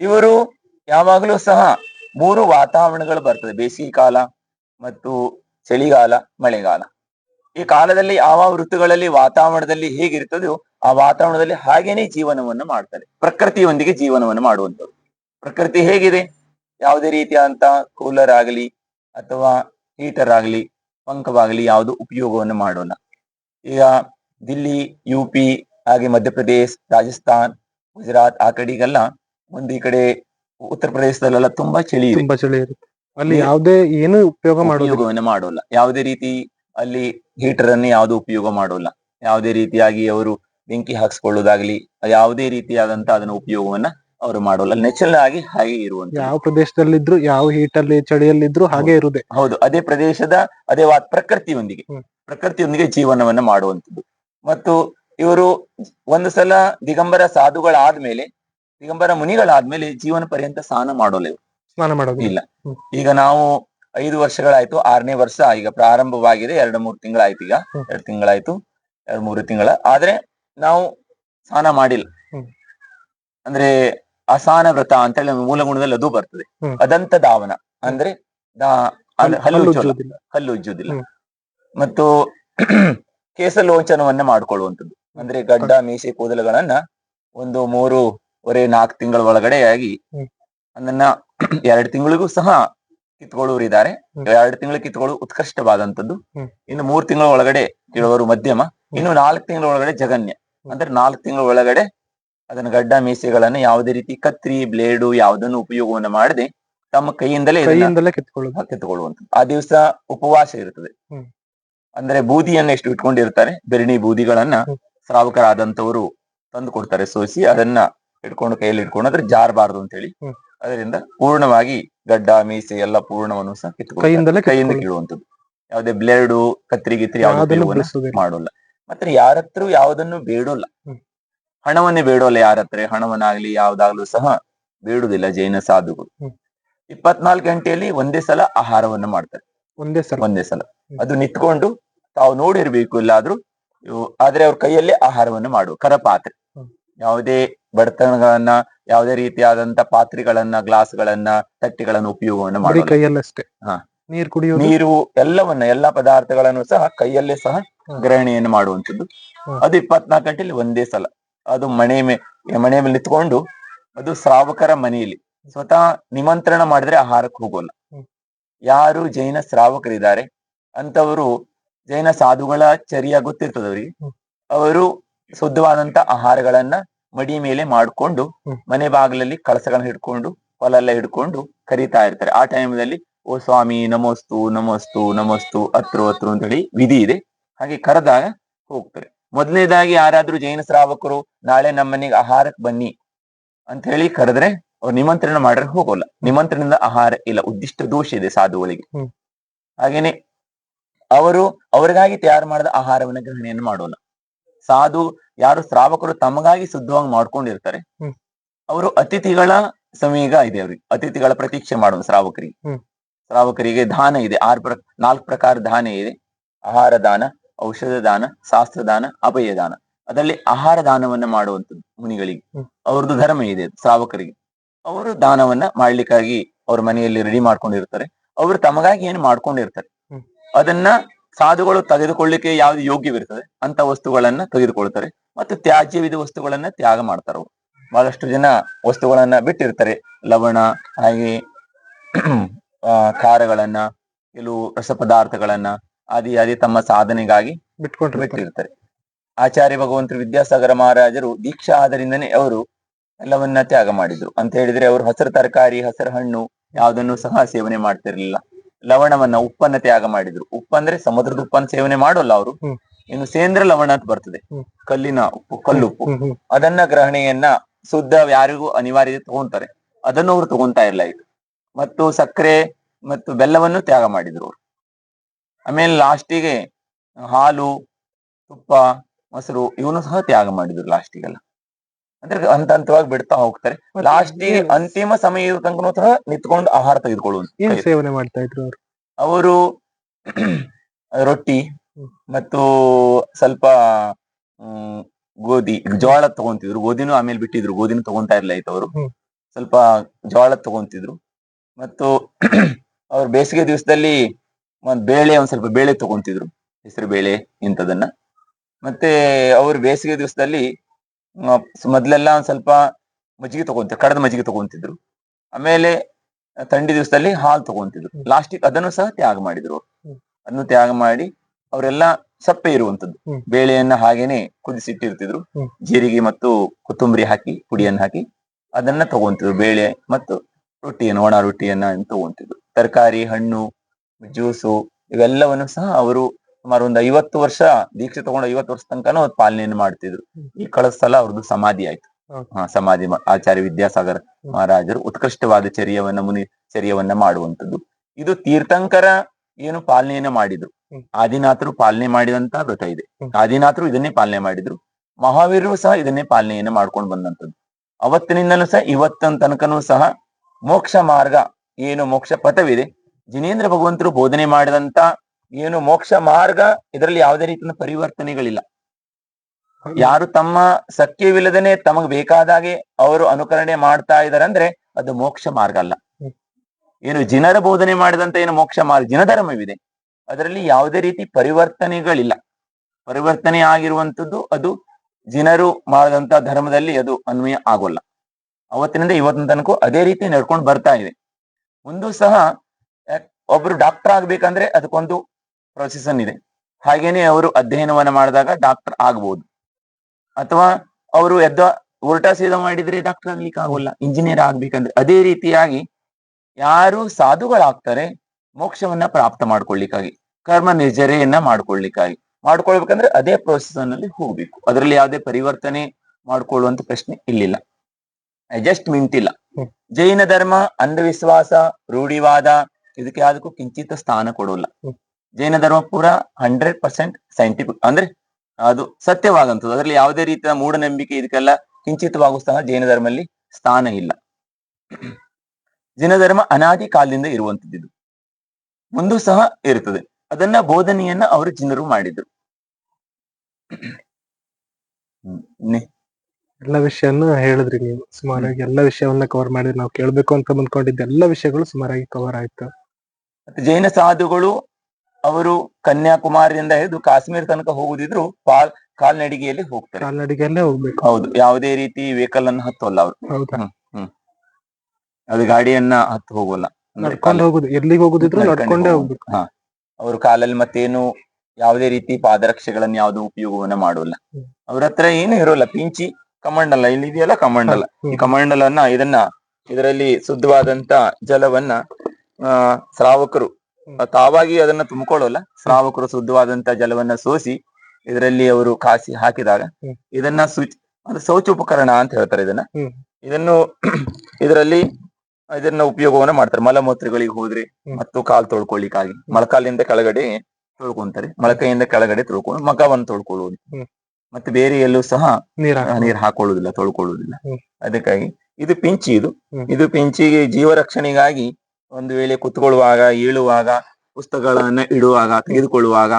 ಇವರು ಯಾವಾಗಲೂ ಸಹ ಮೂರು ವಾತಾವರಣಗಳು ಬರ್ತದೆ. ಬೇಸಿಗೆ ಕಾಲ ಮತ್ತು ಚಳಿಗಾಲ, ಮಳೆಗಾಲ. ಈ ಕಾಲದಲ್ಲಿ ಯಾವ ಋತುಗಳಲ್ಲಿ, ವಾತಾವರಣದಲ್ಲಿ ಹೇಗಿರ್ತದೆಯೋ ಆ ವಾತಾವರಣದಲ್ಲಿ ಹಾಗೇನೆ ಜೀವನವನ್ನು ಮಾಡ್ತಾರೆ. ಪ್ರಕೃತಿಯೊಂದಿಗೆ ಜೀವನವನ್ನು ಮಾಡುವಂಥದ್ದು ಪ್ರಕೃತಿ ಹೇಗಿದೆ? ಯಾವುದೇ ರೀತಿಯಾದಂತಹ ಕೂಲರ್ ಆಗಲಿ ಅಥವಾ ಹೀಟರ್ ಆಗಲಿ, ಪಂಕವಾಗಲಿ ಯಾವುದು ಉಪಯೋಗವನ್ನು ಮಾಡೋಣ. ಈಗ ದಿಲ್ಲಿ ಯು ಪಿ ಹಾಗೆ ಮಧ್ಯಪ್ರದೇಶ್, ರಾಜಸ್ಥಾನ್, ಗುಜರಾತ್ ಆ ಕಡೆಗೆಲ್ಲ ಒಂದು ಈ ಕಡೆ ಉತ್ತರ ಪ್ರದೇಶದಲ್ಲೆಲ್ಲ ತುಂಬಾ ಚಳಿ ತುಂಬಾ ಚಳಿ ಇರುತ್ತೆ. ಅಲ್ಲಿ ಯಾವುದೇ ಏನು ಉಪಯೋಗ ಮಾಡೋದು ಉಪಯೋಗವನ್ನು ಮಾಡೋಲ್ಲ. ಯಾವುದೇ ರೀತಿ ಅಲ್ಲಿ ಹೀಟರ್ ಅನ್ನು ಯಾವುದು ಉಪಯೋಗ ಮಾಡೋಲ್ಲ. ಯಾವುದೇ ರೀತಿಯಾಗಿ ಅವರು ಬೆಂಕಿ ಹಾಕ್ಸ್ಕೊಳ್ಳೋದಾಗ್ಲಿ ಯಾವುದೇ ರೀತಿಯಾದಂತ ಅದನ್ನ ಉಪಯೋಗವನ್ನ ಅವರು ಮಾಡೋಲ್ಲ. ನೆಚರಲ್ ಆಗಿ ಹಾಗೆ ಇರುವಂತ ಯಾವ ಪ್ರದೇಶದಲ್ಲಿದ್ರು ಯಾವ ಹೀಟ್ ಅಲ್ಲಿ ಚಳಿಯಲ್ಲಿದ್ರು ಹಾಗೆ ಇರುದೆ ಹೌದು. ಅದೇ ಪ್ರದೇಶದ ಅದೇ ವಾ ಪ್ರಕೃತಿಯೊಂದಿಗೆ. ಪ್ರಕೃತಿಯೊಂದಿಗೆ ಜೀವನವನ್ನ ಮಾಡುವಂತದ್ದು ಮತ್ತು ಇವರು ಒಂದು ಸಲ ದಿಗಂಬರ ಸಾಧುಗಳಾದ್ಮೇಲೆ ದಿಗಂಬರ ಮುನಿಗಳಾದ್ಮೇಲೆ ಜೀವನ ಪರ್ಯಂತ ಸ್ನಾನ ಮಾಡೋಲ್ಲ ಇವರು. ಸ್ನಾನ ಮಾಡೋದು? ಇಲ್ಲ. ಈಗ ನಾವು ಐದು ವರ್ಷಗಳಾಯ್ತು ಆರನೇ ವರ್ಷ ಈಗ ಪ್ರಾರಂಭವಾಗಿದೆ ಎರಡು ಮೂರು ತಿಂಗಳಾಯ್ತು ಈಗ. ಎರಡು ತಿಂಗಳಾಯ್ತು ಎರಡು ಮೂರು ತಿಂಗಳ. ಆದ್ರೆ ನಾವು ಸ್ನಾನ ಮಾಡಿಲ್ಲ. ಅಂದ್ರೆ ಅಸಾನ ವ್ರತ ಅಂತ ಹೇಳಿ ಮೂಲ ಗುಣದಲ್ಲಿ ಅದು ಬರ್ತದೆ. ಅದಂತ ದಾವನ. ಅಂದ್ರೆ ಹಲ್ಲು. ಉಜ್ಜೋದಿಲ್ಲ. ಉಜ್ಜುವುದಿಲ್ಲ ಮತ್ತು [clears throat] ಕೇಸಲೋಚನವನ್ನ ಮಾಡ್ಕೊಳ್ಳುವಂಥದ್ದು. ಅಂದ್ರೆ ಗಡ್ಡ ಮೀಸೆ ಕೂದಲುಗಳನ್ನ ಒಂದು ಮೂರುವರೆ ನಾಲ್ಕು ತಿಂಗಳ ಒಳಗಡೆ ಆಗಿ ಹ್ಮ್. ಅದನ್ನ ಎರಡು ತಿಂಗಳಿಗೂ ಸಹ ಕಿತ್ಕೊಳ್ಳೋರು ಇದ್ದಾರೆ. ಎರಡು ತಿಂಗಳು ಕಿತ್ಕೊಳ್ಳೋ ಉತ್ಕೃಷ್ಟವಾದಂತದ್ದು. ಇನ್ನು ಮೂರು ತಿಂಗಳ ಒಳಗಡೆ ಕೇಳುವರು ಮಧ್ಯಮ. ಇನ್ನು ನಾಲ್ಕು ತಿಂಗಳ ಒಳಗಡೆ ಜಗನ್ಯ. ಅಂದ್ರೆ ನಾಲ್ಕು ತಿಂಗಳ ಒಳಗಡೆ ಅದನ್ನ ಗಡ್ಡ ಮೀಸೆಗಳನ್ನ ಯಾವುದೇ ರೀತಿ ಕತ್ರಿ ಬ್ಲೇಡು ಯಾವುದನ್ನು ಉಪಯೋಗವನ್ನ ಮಾಡದೆ ತಮ್ಮ ಕೈಯಿಂದಲೇ ಕಿತ್ಕೊಳ್ಳುವಂತ ಆ ದಿವಸ ಉಪವಾಸ ಇರುತ್ತದೆ ಅಂದ್ರೆ ಬೂದಿಯನ್ನ ಎಷ್ಟು ಇಟ್ಕೊಂಡಿರ್ತಾರೆ? ಬೆರಣಿ ಬೂದಿಗಳನ್ನ. ಶ್ರಾವಕರಾದಂತವರು ತಂದು ಕೊಡ್ತಾರೆ ಸೋಸಿ ಅದನ್ನ ಇಟ್ಕೊಂಡು ಕೈಯಲ್ಲಿ ಇಟ್ಕೊಂಡು ಅದ್ರ ಜಾರಬಾರದು ಅಂತ ಹೇಳಿ. ಅದರಿಂದ ಪೂರ್ಣವಾಗಿ ಗಡ್ಡ ಮೀಸೆ ಎಲ್ಲ ಪೂರ್ಣವನ್ನು ಸಹ. ಕೈಯಿಂದಲೇ ಕೈಯಿಂದ ಕೀಳುವಂತದ್ದು ಕೀಳುವಂಥದ್ದು ಯಾವುದೇ ಬ್ಲೇಡು ಕತ್ರಿ ಗಿತ್ರಿ ಯಾವ್ದನ್ನು ಮಾಡೋಲ್ಲ. ಮತ್ತೆ ಯಾರತ್ರ ಯಾವುದನ್ನು ಬೇಡೋಲ್ಲ. ಹಣವನ್ನೇ ಬೇಡೋಲ್ಲ ಯಾರತ್ರ. ಹಣವನ್ನಾಗ್ಲಿ ಯಾವ್ದಾಗ್ಲೂ ಸಹ ಬೇಡುದಿಲ್ಲ ಜೈನ ಸಾಧುಗಳು. ಇಪ್ಪತ್ನಾಲ್ಕು ಗಂಟೆಯಲ್ಲಿ ಒಂದೇ ಸಲ ಆಹಾರವನ್ನು ಮಾಡ್ತಾರೆ. ಒಂದೇ ಸಲ. ಒಂದೇ ಸಲ. ಅದು ನಿಂತ್ಕೊಂಡು ತಾವು ನೋಡಿರ್ಬೇಕು ಇಲ್ಲಾದ್ರೂ ಆದ್ರೆ ಅವ್ರ ಕೈಯಲ್ಲೇ ಆಹಾರವನ್ನು ಮಾಡು ಕರಪಾತ್ರೆ. ಯಾವುದೇ ಬಡತನಗಳನ್ನ ಯಾವುದೇ ರೀತಿಯಾದಂತ ಪಾತ್ರೆಗಳನ್ನ ಗ್ಲಾಸ್ಗಳನ್ನ ತಟ್ಟೆಗಳನ್ನ ಉಪಯೋಗವನ್ನು ಮಾಡಿ ಕೈಯಲ್ಲಷ್ಟೇ. ನೀರು ಕುಡಿಯುವ ನೀರು ಎಲ್ಲವನ್ನ ಎಲ್ಲಾ ಪದಾರ್ಥಗಳನ್ನು ಸಹ ಕೈಯಲ್ಲೇ ಸಹ. ಗ್ರಹಣೆಯನ್ನು ಮಾಡುವಂಥದ್ದು. ಅದು ಇಪ್ಪತ್ನಾಲ್ಕು ಗಂಟೆಯಲ್ಲಿ ಒಂದೇ ಸಲ. ಅದು ಮನೆ ಮೇ ಮನೆ ಮೇಲೆ ನಿಂತ್ಕೊಂಡು ಅದು ಶ್ರಾವಕರ ಮನೆಯಲ್ಲಿ. ಸ್ವತಃ ನಿಮಂತ್ರಣ ಮಾಡಿದ್ರೆ ಆಹಾರಕ್ಕೆ ಹೋಗೋಲ್ಲ. ಯಾರು ಜೈನ ಶ್ರಾವಕರಿದ್ದಾರೆ ಅಂತವರು ಜೈನ ಸಾಧುಗಳ ಚರಿಯ ಗೊತ್ತಿರ್ತದವ್ರಿಗೆ ಅವರು ಶುದ್ಧವಾದಂತ ಆಹಾರಗಳನ್ನ ಮಡಿ ಮೇಲೆ ಮಾಡಿಕೊಂಡು ಮನೆ ಬಾಗಿಲಲ್ಲಿ ಕಳಸಗಳನ್ನ ಹಿಡ್ಕೊಂಡು ಹೊಲೆಲ್ಲ ಹಿಡ್ಕೊಂಡು ಕರೀತಾ ಇರ್ತಾರೆ. ಆ ಟೈಮ್ನಲ್ಲಿ ಓ ಸ್ವಾಮಿ ನಮೋಸ್ತು ನಮೋಸ್ತು ನಮೋಸ್ತು ಅತ್ರು ಅತ್ರು ಅಂತ ಹೇಳಿ ವಿಧಿ ಇದೆ. ಹಾಗೆ ಕರೆದಾಗ ಹೋಗ್ತಾರೆ. ಮೊದಲನೇದಾಗಿ ಯಾರಾದ್ರೂ ಜೈನ ಶ್ರಾವಕರು ನಾಳೆ ನಮ್ಮನೆಗೆ ಆಹಾರಕ್ಕೆ ಬನ್ನಿ ಅಂತ ಹೇಳಿ ಕರೆದ್ರೆ ಅವ್ರು ನಿಮಂತ್ರಣ ಮಾಡ್ರೆ ಹೋಗೋಲ್ಲ. ನಿಮಂತ್ರಣದಿಂದ ಆಹಾರ ಇಲ್ಲ ಉದ್ದಿಷ್ಟ ದೋಷ ಇದೆ ಸಾಧುಗಳಿಗೆ. ಹಾಗೇನೆ ಅವರು ಅವರಿಗಾಗಿ ತಯಾರು ಮಾಡಿದ ಆಹಾರವನ್ನ ಗ್ರಹಣೆಯನ್ನು ಮಾಡೋಲ್ಲ. ಸಾಧು ಯಾರು ಶ್ರಾವಕರು ತಮಗಾಗಿ ಶುದ್ಧವಾಗಿ ಮಾಡ್ಕೊಂಡಿರ್ತಾರೆ. ಅವರು ಅತಿಥಿಗಳ ಸಮೀಗ ಇದೆ ಅವ್ರಿಗೆ. ಅತಿಥಿಗಳ ಪ್ರತೀಕ್ಷೆ ಮಾಡೋದು ಶ್ರಾವಕರಿಗೆ. ಶ್ರಾವಕರಿಗೆ ದಾನ ಇದೆ. ಆರು ಪ್ರ ನಾಲ್ಕು ಪ್ರಕಾರ ದಾನ ಇದೆ. ಆಹಾರ ದಾನ ಔಷಧ ದಾನ ಶಾಸ್ತ್ರ ದಾನ ಅಭಯ ದಾನ. ಅದರಲ್ಲಿ ಆಹಾರ ದಾನವನ್ನ ಮಾಡುವಂಥದ್ದು ಮುನಿಗಳಿಗೆ. ಅವ್ರದ್ದು ಧರ್ಮ ಇದೆ ಶ್ರಾವಕರಿಗೆ. ಅವರು ದಾನವನ್ನ ಮಾಡ್ಲಿಕ್ಕಾಗಿ ಅವ್ರ ಮನೆಯಲ್ಲಿ ರೆಡಿ ಮಾಡ್ಕೊಂಡಿರ್ತಾರೆ. ಅವರು ತಮಗಾಗಿ ಏನು ಮಾಡ್ಕೊಂಡಿರ್ತಾರೆ. ಅದನ್ನ ಸಾಧುಗಳು ತೆಗೆದುಕೊಳ್ಳಿಕ್ಕೆ ಯಾವ್ದು ಯೋಗ್ಯವಿರ್ತದೆ ಅಂತ ವಸ್ತುಗಳನ್ನ ತೆಗೆದುಕೊಳ್ತಾರೆ. ಮತ್ತು ತ್ಯಾಜ್ಯವಿದ ವಸ್ತುಗಳನ್ನ ತ್ಯಾಗ ಮಾಡ್ತಾರೆ ಬಹಳಷ್ಟು ಜನ ವಸ್ತುಗಳನ್ನ ಬಿಟ್ಟಿರ್ತಾರೆ. ಲವಣ ಹಾಗೆ ಆ, ಖಾರಗಳನ್ನ ಕೆಲವು ರಸ ಪದಾರ್ಥಗಳನ್ನ ಆದಿ ಆದಿ ತಮ್ಮ ಸಾಧನೆಗಾಗಿ ಬಿಟ್ಕೊಂಡು ಬಿಟ್ಟಿರ್ತಾರೆ. ಆಚಾರ್ಯ ಭಗವಂತರು ವಿದ್ಯಾಸಾಗರ ಮಹಾರಾಜರು ದೀಕ್ಷಾ ಆದ್ದರಿಂದನೇ ಅವರು ಎಲ್ಲವನ್ನ ತ್ಯಾಗ ಮಾಡಿದ್ರು. ಅಂತ ಹೇಳಿದ್ರೆ ಅವರು ಹಸಿರು ತರಕಾರಿ ಹಸಿರು ಹಣ್ಣು ಯಾವುದನ್ನು ಸಹ ಸೇವನೆ ಮಾಡ್ತಿರ್ಲಿಲ್ಲ. ಲವಣವನ್ನ ಉಪ್ಪನ್ನ ತ್ಯಾಗ ಮಾಡಿದ್ರು. ಉಪ್ಪು ಅಂದ್ರೆ ಸಮುದ್ರದ ಉಪ್ಪನ್ನ ಸೇವನೆ ಮಾಡೋಲ್ಲ ಅವರು. ಇನ್ನು ಸೇಂದ್ರ ಲವಣ ಅಂತ ಬರ್ತದೆ. ಕಲ್ಲಿನ ಉಪ್ಪು ಕಲ್ಲುಪ್ಪು. ಅದನ್ನ ಗ್ರಹಣೆಯನ್ನ ಶುದ್ಧ ಯಾರಿಗೂ ಅನಿವಾರ್ಯತೆ ತಗೊಂತಾರೆ. ಅದನ್ನು ಅವರು ತಗೊಂತಾ ಇರಲ್ಲ ಇದು ಮತ್ತು ಸಕ್ಕರೆ ಮತ್ತು ಬೆಲ್ಲವನ್ನು ತ್ಯಾಗ ಮಾಡಿದ್ರು ಅವರು. ಆಮೇಲೆ ಲಾಸ್ಟಿಗೆ ಹಾಲು ತುಪ್ಪ ಮೊಸರು ಇವನು ಸಹ ತ್ಯಾಗ ಮಾಡಿದ್ರು ಲಾಸ್ಟಿಗೆಲ್ಲ ಅಂದ್ರೆ ಹಂತ ಹಂತವಾಗಿ ಬಿಡ್ತಾ ಹೋಗ್ತಾರೆ. ಲಾಸ್ಟ್ ಅಂತಿಮ ಸಮಯ ತನಕ ಸಹ ನಿಂತ್ಕೊಂಡು ಆಹಾರ ಏನ್ ತೆಗೆದುಕೊಳ್ಳುವುದು ಸೇವನೆ ಮಾಡ್ತಾ ಇದ್ರು ಅವರು? ಅವರು [clears throat] ರೊಟ್ಟಿ ಮತ್ತು ಸ್ವಲ್ಪ ಗೋಧಿ ಜೋಳ ತಗೊಂತಿದ್ರು. ಗೋಧಿನೂ ಆಮೇಲೆ ಬಿಟ್ಟಿದ್ರು. ಗೋಧಿನೂ ತಗೊಂತಾ ಇರ್ಲಿಲ್ಲ ಆಯ್ತು ಅವರು ಸ್ವಲ್ಪ ಜೋಳ ತಗೊಂತಿದ್ರು. ಮತ್ತು [clears throat] ಅವ್ರು ಬೇಸಿಗೆ ದಿವಸದಲ್ಲಿ ಒಂದ್ ಬೇಳೆ ಒಂದ್ ಸ್ವಲ್ಪ ಬೇಳೆ ತಗೊಂತಿದ್ರು. ಹೆಸರು ಬೇಳೆ ಇಂಥದನ್ನ ಮತ್ತೆ ಅವ್ರು ಬೇಸಿಗೆ ದಿವಸದಲ್ಲಿ ಮೊದ್ಲೆಲ್ಲ ಒಂದ್ ಸ್ವಲ್ಪ ಮಜ್ಜಿಗೆ ತಗೊಂತಿದ್ರು ಕಡದ ಮಜ್ಜಿಗೆ ತಗೊಂತಿದ್ರು ಆಮೇಲೆ ಥಂಡಿ ದಿವಸದಲ್ಲಿ ಹಾಲು ತಗೊಂತಿದ್ರು. ಲಾಸ್ಟಿಗೆ ಅದನ್ನು ಸಹ ತ್ಯಾಗ ಮಾಡಿದ್ರು. ಅದನ್ನು ತ್ಯಾಗ ಮಾಡಿ ಅವರೆಲ್ಲ ಸಪ್ಪೆ ಇರುವಂತದ್ದು. ಬೇಳೆಯನ್ನ ಹಾಗೇನೆ ಕುದಿಸಿಟ್ಟಿರ್ತಿದ್ರು. ಜೀರಿಗೆ ಮತ್ತು ಕೊತ್ತಂಬರಿ ಹಾಕಿ ಪುಡಿಯನ್ನು ಹಾಕಿ ಅದನ್ನ ತಗೊಂತಿದ್ರು ಬೇಳೆ ಮತ್ತು ರೊಟ್ಟಿಯನ್ನು ಒಣ ರೊಟ್ಟಿಯನ್ನ ತಗೊಂತಿದ್ರು ತರಕಾರಿ ಹಣ್ಣು ಜ್ಯೂಸು ಇವೆಲ್ಲವನ್ನು ಸಹ ಅವರು ಸುಮಾರು ಒಂದು ಐವತ್ತು ವರ್ಷ ದೀಕ್ಷೆ ತಗೊಂಡು ಐವತ್ತು ವರ್ಷ ತನಕನೂ ಅವ್ರು ಪಾಲನೆಯನ್ನು ಮಾಡ್ತಿದ್ರು. ಈ ಕಳಸ್ಥಲ ಸಲ ಅವ್ರದ್ದು ಸಮಾಧಿ ಆಯ್ತು. ಸಮಾಧಿ ಆಚಾರ್ಯ ವಿದ್ಯಾಸಾಗರ್ ಮಹಾರಾಜರು ಉತ್ಕೃಷ್ಟವಾದ ಚರ್ಯವನ್ನ ಮುನಿ ಚರ್ಯವನ್ನ ಮಾಡುವಂತದ್ದು ಇದು ತೀರ್ಥಂಕರ ಏನು ಪಾಲನೆಯನ್ನ ಮಾಡಿದ್ರು. ಆದಿನಾಥರು ಪಾಲನೆ ಮಾಡಿದಂತ ವ್ರತ ಇದೆ. ಆದಿನಾಥರು ಇದನ್ನೇ ಪಾಲನೆ ಮಾಡಿದ್ರು. ಮಹಾವೀರರು ಸಹ ಇದನ್ನೇ ಪಾಲನೆಯನ್ನ ಮಾಡ್ಕೊಂಡು ಬಂದಂತದ್ದು ಅವತ್ತಿನಿಂದಲೂ ಸಹ ಇವತ್ತಿನ ತನಕನೂ ಸಹ ಮೋಕ್ಷ ಮಾರ್ಗ ಏನು ಮೋಕ್ಷ ಪಥವಿದೆ. ಜಿನೇಂದ್ರ ಭಗವಂತರು ಬೋಧನೆ ಮಾಡಿದಂತ ಏನು ಮೋಕ್ಷ ಮಾರ್ಗ ಇದರಲ್ಲಿ ಯಾವುದೇ ರೀತಿಯ ಪರಿವರ್ತನೆಗಳಿಲ್ಲ. ಯಾರು ತಮ್ಮ ಸತ್ಯವಿಲ್ಲದೇನೆ ತಮಗ್ ಬೇಕಾದಾಗೆ ಅವರು ಅನುಕರಣೆ ಮಾಡ್ತಾ ಇದಾರೆ ಅಂದ್ರೆ ಅದು ಮೋಕ್ಷ ಮಾರ್ಗ ಅಲ್ಲ. ಏನು ಜಿನರ ಬೋಧನೆ ಮಾಡಿದಂತ ಏನು ಮೋಕ್ಷ ಮಾರ್ಗ ಜಿನಧರ್ಮವಿದೆ ಅದರಲ್ಲಿ ಯಾವುದೇ ರೀತಿ ಪರಿವರ್ತನೆಗಳಿಲ್ಲ. ಪರಿವರ್ತನೆ ಆಗಿರುವಂತದ್ದು ಅದು ಜಿನರು ಮಾಡಿದಂತ ಧರ್ಮದಲ್ಲಿ ಅದು ಅನ್ವಯ ಆಗೋಲ್ಲ. ಅವತ್ತಿನಿಂದ ಇವತ್ತಿನ ತನಕ ಅದೇ ರೀತಿ ನಡ್ಕೊಂಡು ಬರ್ತಾ ಇದೆ. ಮುಂದೂ ಸಹ, ಒಬ್ರು ಡಾಕ್ಟರ್ ಆಗ್ಬೇಕಂದ್ರೆ ಅದಕ್ಕೊಂದು ಪ್ರೊಸೆಸನ್ ಇದೆ ಹಾಗೇನೆ ಅವರು ಅಧ್ಯಯನವನ್ನ ಮಾಡಿದಾಗ ಡಾಕ್ಟರ್ ಆಗ್ಬೋದು. ಅಥವಾ ಅವರು ಎದ್ದ ಉಲ್ಟಾ ಸೇದ ಮಾಡಿದ್ರೆ ಡಾಕ್ಟರ್ ಆಗ್ಲಿಕ್ಕೆ ಆಗೋಲ್ಲ ಇಂಜಿನಿಯರ್ ಆಗ್ಬೇಕಂದ್ರೆ. ಅದೇ ರೀತಿಯಾಗಿ ಯಾರು ಸಾಧುಗಳಾಗ್ತಾರೆ ಮೋಕ್ಷವನ್ನ ಪ್ರಾಪ್ತ ಮಾಡ್ಕೊಳ್ಳಿಕ್ಕಾಗಿ ಕರ್ಮ ನಿರ್ಜರೆಯನ್ನ ಮಾಡ್ಕೊಳ್ಳಿಕ್ಕಾಗಿ. ಮಾಡ್ಕೊಳ್ಬೇಕಂದ್ರೆ ಅದೇ ಪ್ರೊಸೆಸ್ನಲ್ಲಿ ಹೋಗ್ಬೇಕು. ಅದರಲ್ಲಿ ಯಾವುದೇ ಪರಿವರ್ತನೆ ಮಾಡ್ಕೊಳ್ಳುವಂತ ಪ್ರಶ್ನೆ ಇಲ್ಲಿಲ್ಲ. ಅಡ್ಜಸ್ಟ್ಮೆಂಟ್ ಇಲ್ಲ. ಜೈನ ಧರ್ಮ ಅಂಧವಿಶ್ವಾಸ ರೂಢಿವಾದ ಇದಕ್ಕೆ ಯಾವುದಕ್ಕೂ ಕಿಂಚಿತ ಸ್ಥಾನ ಕೊಡೋಲ್ಲ. ಜೈನ ಧರ್ಮ ಪೂರ ಹಂಡ್ರೆಡ್ ಪರ್ಸೆಂಟ್ ಸೈಂಟಿಫಿಕ್ ಅಂದ್ರೆ ಅದು ಸತ್ಯವಾದಂಥದ್ದು ಅದರಲ್ಲಿ ಯಾವುದೇ ರೀತಿಯ ಮೂಢನಂಬಿಕೆ ಇದಕ್ಕೆಲ್ಲ ಕಿಂಚಿತವಾಗೂ ಸಹ ಜೈನ ಧರ್ಮದಲ್ಲಿ ಸ್ಥಾನ ಇಲ್ಲ. ಜೈನ ಧರ್ಮ ಅನಾದಿ ಕಾಲದಿಂದ ಇರುವಂತದ್ದು ಮುಂದೂ ಸಹ ಇರುತ್ತದೆ ಅದನ್ನ ಬೋಧನೆಯನ್ನ ಅವರು ಜನರು ಮಾಡಿದ್ರು. ಎಲ್ಲ ವಿಷಯವನ್ನು ಹೇಳಿದ್ರಿ ನೀವು. ಸುಮಾರಾಗಿ ಎಲ್ಲ ವಿಷಯವನ್ನ ಕವರ್ ಮಾಡಿದ್ರೆ. ನಾವು ಕೇಳ್ಬೇಕು ಅಂತ ಬಂದ್ಕೊಂಡಿದ್ದ ಎಲ್ಲ ವಿಷಯಗಳು ಸುಮಾರಾಗಿ ಕವರ್ ಆಯ್ತು. ಮತ್ತೆ ಜೈನ ಸಾಧುಗಳು ಅವರು ಕನ್ಯಾಕುಮಾರಿಯಿಂದ ಹಿಡಿದು ಕಾಶ್ಮೀರ ತನಕ ಹೋಗುದಿದ್ರು ಪಾಲ್ ಕಾಲ್ನಡಿಗೆಯಲ್ಲಿ ಹೋಗ್ತಾರೆ. ಕಾಲ್ನಡಿಗೆಯಲ್ಲೇ ಹೋಗ್ಬೇಕು. ಹೌದು ಯಾವುದೇ ರೀತಿ ವೆಹಿಕಲ್ ಅನ್ನು ಹತ್ತೋಲ್ಲ ಅವರು. ಹೌದಾ? ಅದು ಗಾಡಿಯನ್ನ ಹತ್ತು ಹೋಗೋಲ್ಲ ನಡ್ಕೊಂಡು ಹೋಗುದು. ಎಲ್ಲಿಗೆ ಹೋಗುದಿದ್ರು ನಡ್ಕೊಂಡು. ಹೋಗ್ಬೇಕು. ಹಾ. ಅವರು ಕಾಲಲ್ಲಿ ಮತ್ತೇನು ಯಾವುದೇ ರೀತಿ ಪಾದರಕ್ಷೆಗಳನ್ನ ಯಾವ್ದು ಉಪಯೋಗವನ್ನ ಮಾಡೋಲ್ಲ. ಅವ್ರ ಹತ್ರ ಏನು ಇರೋಲ್ಲ. ಪಿಂಚಿ ಕಮಂಡಲ ಇಲ್ಲಿ ಇದೆಯಲ್ಲ ಕಮಂಡಲ ಈ. ಕಮಂಡಲನ್ನ ಇದನ್ನ ಇದರಲ್ಲಿ ಶುದ್ಧವಾದಂತ ಜಲವನ್ನ ಆ ಶ್ರಾವಕರು. ತಾವಾಗಿ ಅದನ್ನ ತುಂಬಿಕೊಳ್ಳಲ್ಲ. ಶ್ರಾವಕರು ಶುದ್ಧವಾದಂತ ಜಲವನ್ನ ಸೋಸಿ ಇದರಲ್ಲಿ ಅವರು ಕಾಸಿ ಹಾಕಿದಾಗ ಇದನ್ನ ಶುಚಿ ಅಂದ್ರೆ ಶೌಚ ಉಪಕರಣ ಅಂತ ಹೇಳ್ತಾರೆ ಇದನ್ನ. ಇದನ್ನು [clears throat] ಇದರಲ್ಲಿ ಇದನ್ನ ಉಪಯೋಗವನ್ನ ಮಾಡ್ತಾರೆ. ಮಲಮೂತ್ರಗಳಿಗೆ ಹೋದ್ರೆ. ಮತ್ತು ಕಾಲ್ ತೊಳ್ಕೊಳ್ಳಿಕ್ಕಾಗಿ. ಮೊಳಕಾಲಿಂದ ಕೆಳಗಡೆ ತೊಳ್ಕೊಂತಾರೆ ಮೊಳಕೈಯಿಂದ ಕೆಳಗಡೆ ತೊಳ್ಕೊಂಡು ಮಗವನ್ನು ತೊಳ್ಕೊಳ್ಳುವುದು. ಮತ್ತೆ ಬೇರೆ ಎಲ್ಲೂ ಸಹ. ನೀರ್ ಹಾಕೊಳ್ಳುವುದಿಲ್ಲ ತೊಳ್ಕೊಳ್ಳುವುದಿಲ್ಲ. ಅದಕ್ಕಾಗಿ ಇದು ಪಿಂಚಿ ಇದು. ಇದು ಪಿಂಚಿಗೆ ಜೀವ ರಕ್ಷಣೆಗಾಗಿ ಒಂದು ವೇಳೆ ಕುತ್ಕೊಳ್ಳುವಾಗ ಏಳುವಾಗ ಪುಸ್ತಕಗಳನ್ನ ಇಡುವಾಗ ತೆಗೆದುಕೊಳ್ಳುವಾಗ.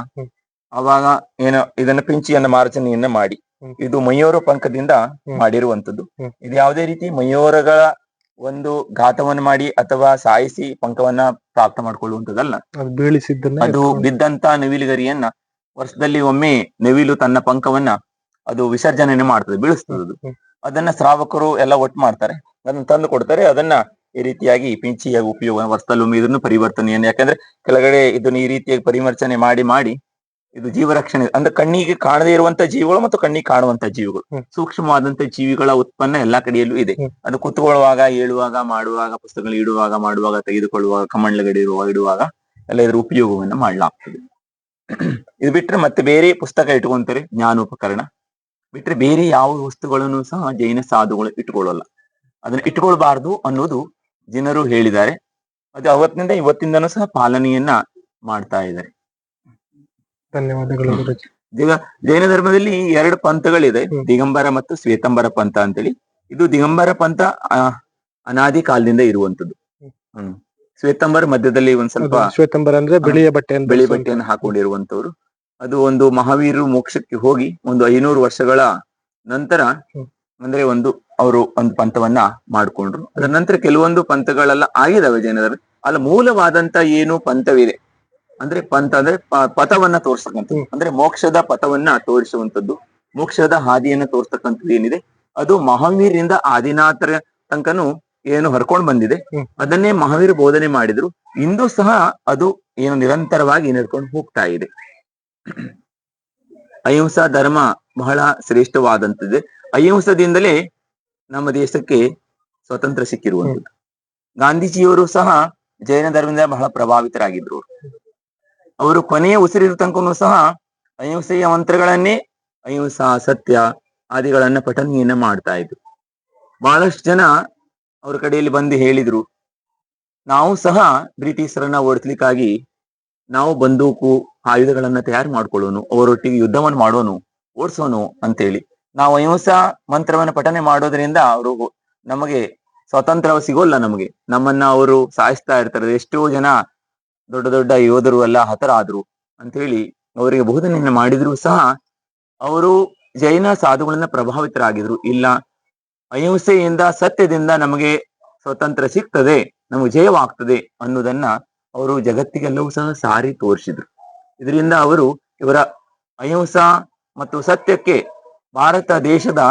ಅವಾಗ ಏನೋ ಇದನ್ನ ಪಿಂಚಿಯನ್ನ ಮಾರ್ಜನೆಯನ್ನ ಮಾಡಿ. ಇದು ಮಯೂರ ಪಂಕದಿಂದ ಮಾಡಿರುವಂತದ್ದು ಇದು ಯಾವುದೇ ರೀತಿ ಮಯೂರಗಳ ಒಂದು ಘಾತವನ್ನು ಮಾಡಿ ಅಥವಾ ಸಾಯಿಸಿ ಪಂಕವನ್ನ ಪ್ರಾಪ್ತ ಮಾಡಿಕೊಳ್ಳುವಂತದಲ್ಲ ಅದು ಬಿದ್ದಂತ ನವಿಲುಗರಿಯನ್ನ ವರ್ಷದಲ್ಲಿ ಒಮ್ಮೆ ನವಿಲು ತನ್ನ ಪಂಕವನ್ನ ಅದು ವಿಸರ್ಜನೆ ಮಾಡ್ತದೆ ಬೀಳಿಸ್ತದೆ ಅದನ್ನ ಶ್ರಾವಕರು ಎಲ್ಲ ಒಟ್ಟು ಮಾಡ್ತಾರೆ. ಅದನ್ನ ತಂದು ಕೊಡ್ತಾರೆ ಅದನ್ನ ಈ ರೀತಿಯಾಗಿ ಪಿಂಚಿಯಾಗಿ ಉಪಯೋಗ ವರ್ತಲು ಇದನ್ನು ಪರಿವರ್ತನೆಯನ್ನು ಯಾಕಂದ್ರೆ ಕೆಳಗಡೆ ಇದನ್ನ ಈ ರೀತಿಯಾಗಿ ಪರಿವರ್ತನೆ ಮಾಡಿ ಮಾಡಿ ಇದು ಜೀವರಕ್ಷಣೆ ಅಂದ್ರೆ ಕಣ್ಣಿಗೆ ಕಾಣದೇ ಇರುವಂತ ಜೀವಿಗಳು ಮತ್ತು ಕಣ್ಣಿಗೆ ಕಾಣುವಂತ ಜೀವಿಗಳು. ಸೂಕ್ಷ್ಮವಾದಂತ ಜೀವಿಗಳ ಉತ್ಪನ್ನ ಎಲ್ಲಾ ಕಡೆಯಲ್ಲೂ ಇದೆ. ಅದು ಕುತ್ಕೊಳ್ಳುವಾಗ ಏಳುವಾಗ ಮಾಡುವಾಗ ಪುಸ್ತಕಗಳು ಇಡುವಾಗ ಮಾಡುವಾಗ ತೆಗೆದುಕೊಳ್ಳುವಾಗ ಕಮಂಡ್ಲಗಡೆ ಇರುವಾಗ ಇಡುವಾಗ ಎಲ್ಲ ಇದರ ಉಪಯೋಗವನ್ನ ಮಾಡಲಾಗ್ತದೆ. ಇದು ಬಿಟ್ರೆ ಮತ್ತೆ ಬೇರೆ ಪುಸ್ತಕ ಇಟ್ಕೊಂತಾರೆ ಜ್ಞಾನೋಪಕರಣ. ಬಿಟ್ರೆ ಬೇರೆ ಯಾವ ವಸ್ತುಗಳನ್ನು ಸಹ ಜೈನ ಸಾಧುಗಳು ಇಟ್ಕೊಳ್ಳಲ್ಲ. ಅದನ್ನ ಇಟ್ಕೊಳ್ಬಾರ್ದು ಅನ್ನೋದು ಜನರು ಹೇಳಿದ್ದಾರೆ. ಅದು ಅವತ್ತಿನಿಂದ ಇವತ್ತಿಂದನೂ ಸಹ ಪಾಲನೆಯನ್ನ ಮಾಡ್ತಾ ಇದ್ದಾರೆ ಧನ್ಯವಾದಗಳು ಈಗ ಜೈನ ಧರ್ಮದಲ್ಲಿ ಎರಡು ಪಂಥಗಳಿದೆ. ದಿಗಂಬರ ಮತ್ತು ಶ್ವೇತಂಬರ ಪಂಥ ಅಂತೇಳಿ. ಇದು ದಿಗಂಬರ ಪಂಥ ಅನಾದಿ ಕಾಲದಿಂದ ಇರುವಂತದ್ದು ಹ್ಮ್. ಶ್ವೇತಂಬರ ಮಧ್ಯದಲ್ಲಿ ಒಂದ್ ಸ್ವಲ್ಪ ಶ್ವೇತಂಬರ ಅಂದ್ರೆ ಬಿಳಿಯ ಬಟ್ಟೆಯನ್ನು ಬಿಳಿ. ಬಟ್ಟೆಯನ್ನು ಹಾಕೊಂಡಿರುವಂತವ್ರು ಅದು ಒಂದು ಮಹಾವೀರರು ಮೋಕ್ಷಕ್ಕೆ ಹೋಗಿ ಒಂದು ಐನೂರು ವರ್ಷಗಳ ನಂತರ. ಅಂದ್ರೆ ಒಂದು ಅವರು ಒಂದು ಪಂಥವನ್ನ ಮಾಡ್ಕೊಂಡ್ರು. ಅದರ ನಂತರ ಕೆಲವೊಂದು ಪಂಥಗಳೆಲ್ಲ ಆಗಿದಾವೆ ಜನರ. ಅಲ್ಲ ಮೂಲವಾದಂತ ಏನು ಪಂಥವಿದೆ? ಅಂದ್ರೆ ಪಂಥ ಅಂದ್ರೆ ಪಥವನ್ನ ತೋರ್ಸಕ್ಕಂಥದ್ದು ಅಂದ್ರೆ ಮೋಕ್ಷದ ಪಥವನ್ನ ತೋರಿಸುವಂತದ್ದು ಮೋಕ್ಷದ ಹಾದಿಯನ್ನ ತೋರ್ಸ್ತಕ್ಕಂಥದ್ದು ಏನಿದೆ? ಅದು ಮಹಾವೀರಿಂದ ಆದಿನಾಥರ ತನಕನು ಏನು ಹರ್ಕೊಂಡ್ ಬಂದಿದೆ. ಅದನ್ನೇ ಮಹಾವೀರ ಬೋಧನೆ ಮಾಡಿದ್ರು. ಇಂದು ಸಹ ಅದು ಏನು ನಿರಂತರವಾಗಿ ನಡ್ಕೊಂಡು ಹೋಗ್ತಾ ಇದೆ. ಅಹಿಂಸಾ ಧರ್ಮ ಬಹಳ ಶ್ರೇಷ್ಠವಾದಂತಿದೆ ಅಹಿಂಸದಿಂದಲೇ ನಮ್ಮ ದೇಶಕ್ಕೆ ಸ್ವತಂತ್ರ ಸಿಕ್ಕಿರುವಂತದ್ದು ಗಾಂಧೀಜಿಯವರು ಸಹ ಜೈನ ಧರ್ಮದಿಂದ ಬಹಳ ಪ್ರಭಾವಿತರಾಗಿದ್ರು. ಅವರು ಕೊನೆಯ ಉಸಿರಿರೋ ತನಕನು ಸಹ ಅಹಿಂಸೆಯ ಮಂತ್ರಗಳನ್ನೇ, ಅಹಿಂಸಾ, ಸತ್ಯ ಆದಿಗಳನ್ನ ಪಠನೆಯನ್ನ ಮಾಡ್ತಾ ಇದ್ರು. ಬಹಳಷ್ಟು ಜನ ಅವ್ರ ಕಡೆಯಲ್ಲಿ ಬಂದು ಹೇಳಿದ್ರು, ನಾವು ಸಹ ಬ್ರಿಟಿಷರನ್ನ ಓಡಿಸ್ಲಿಕ್ಕಾಗಿ ನಾವು ಬಂದೂಕು, ಆಯುಧಗಳನ್ನ ತಯಾರು ಮಾಡ್ಕೊಳ್ಳೋನು, ಅವರೊಟ್ಟಿಗೆ ಯುದ್ಧವನ್ನು ಮಾಡೋನು, ಓಡಿಸೋನು ಅಂತೇಳಿ. ನಾವು ಅಹಿಂಸಾ ಮಂತ್ರವನ್ನು ಪಠನೆ ಮಾಡೋದ್ರಿಂದ ಅವರು ನಮಗೆ ಸ್ವಾತಂತ್ರ್ಯ ಸಿಗೋಲ್ಲ ನಮಗೆ. ನಮ್ಮನ್ನ ಅವರು ಸಾಯಿಸ್ತಾ ಇರ್ತಾರೆ. ಎಷ್ಟೋ ಜನ ದೊಡ್ಡ ದೊಡ್ಡ ಯೋಧರು ಎಲ್ಲ ಹತರಾದ್ರು ಅಂತ ಹೇಳಿ ಅವರಿಗೆ ಬೋಧನೆಯನ್ನು ಮಾಡಿದ್ರು ಸಹ ಅವರು ಜೈನ ಸಾಧುಗಳನ್ನ ಪ್ರಭಾವಿತರಾಗಿದ್ರು. ಇಲ್ಲ, ಅಹಿಂಸೆಯಿಂದ ಸತ್ಯದಿಂದ ನಮಗೆ ಸ್ವತಂತ್ರ ಸಿಗ್ತದೆ, ನಮಗೆ ಜಯವಾಗ್ತದೆ ಅನ್ನೋದನ್ನ ಅವರು ಜಗತ್ತಿಗೆಲ್ಲವೂ ಸಹ ಸಾರಿ ತೋರಿಸಿದ್ರು. ಇದರಿಂದ ಅವರು ಇವರ ಅಹಿಂಸಾ ಮತ್ತು ಸತ್ಯಕ್ಕೆ ಭಾರತ ದೇಶದ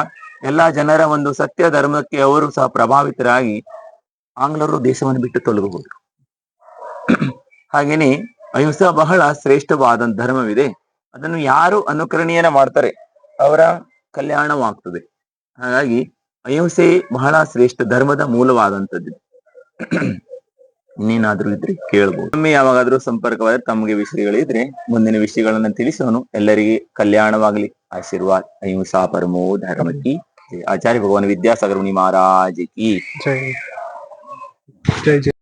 ಎಲ್ಲಾ ಜನರ ಒಂದು ಸತ್ಯ ಧರ್ಮಕ್ಕೆ ಅವರು ಸಹ ಪ್ರಭಾವಿತರಾಗಿ ಆಂಗ್ಲರು ದೇಶವನ್ನು ಬಿಟ್ಟು ತೊಲಗಬಹುದು. ಹಾಗೇನೆ ಅಹಿಂಸಾ ಬಹಳ ಶ್ರೇಷ್ಠವಾದ ಧರ್ಮವಿದೆ. ಅದನ್ನು ಯಾರು ಅನುಕರಣೀಯನ ಮಾಡ್ತಾರೆ? ಅವರ ಕಲ್ಯಾಣವಾಗ್ತದೆ. ಹಾಗಾಗಿ ಅಹಿಂಸೆ ಬಹಳ ಶ್ರೇಷ್ಠ ಧರ್ಮದ ಮೂಲವಾದಂಥದ್ದು ಇನ್ನೇನಾದ್ರೂ ಇದ್ರೆ ಕೇಳಬಹುದು ಒಮ್ಮೆ ಯಾವಾಗಾದ್ರೂ ಸಂಪರ್ಕವಾದ್ರೆ ತಮಗೆ ವಿಷಯಗಳಿದ್ರೆ ಮುಂದಿನ ವಿಷಯಗಳನ್ನ ತಿಳಿಸೋನು. ಎಲ್ಲರಿಗೆ ಕಲ್ಯಾಣವಾಗ್ಲಿ. ಆಶೀರ್ವಾದ ಅಹಿಂಸಾ ಪರಮೋ ಧರ್ಮಕ್ಕೆ ಆಚಾರ್ಯ ಭಗವಾನ್ ವಿದ್ಯಾಸಾಗರ ಮುನಿ ಮಹಾರಾಜ್ ಕಿ ಜೈ ಜೈ ಜೈ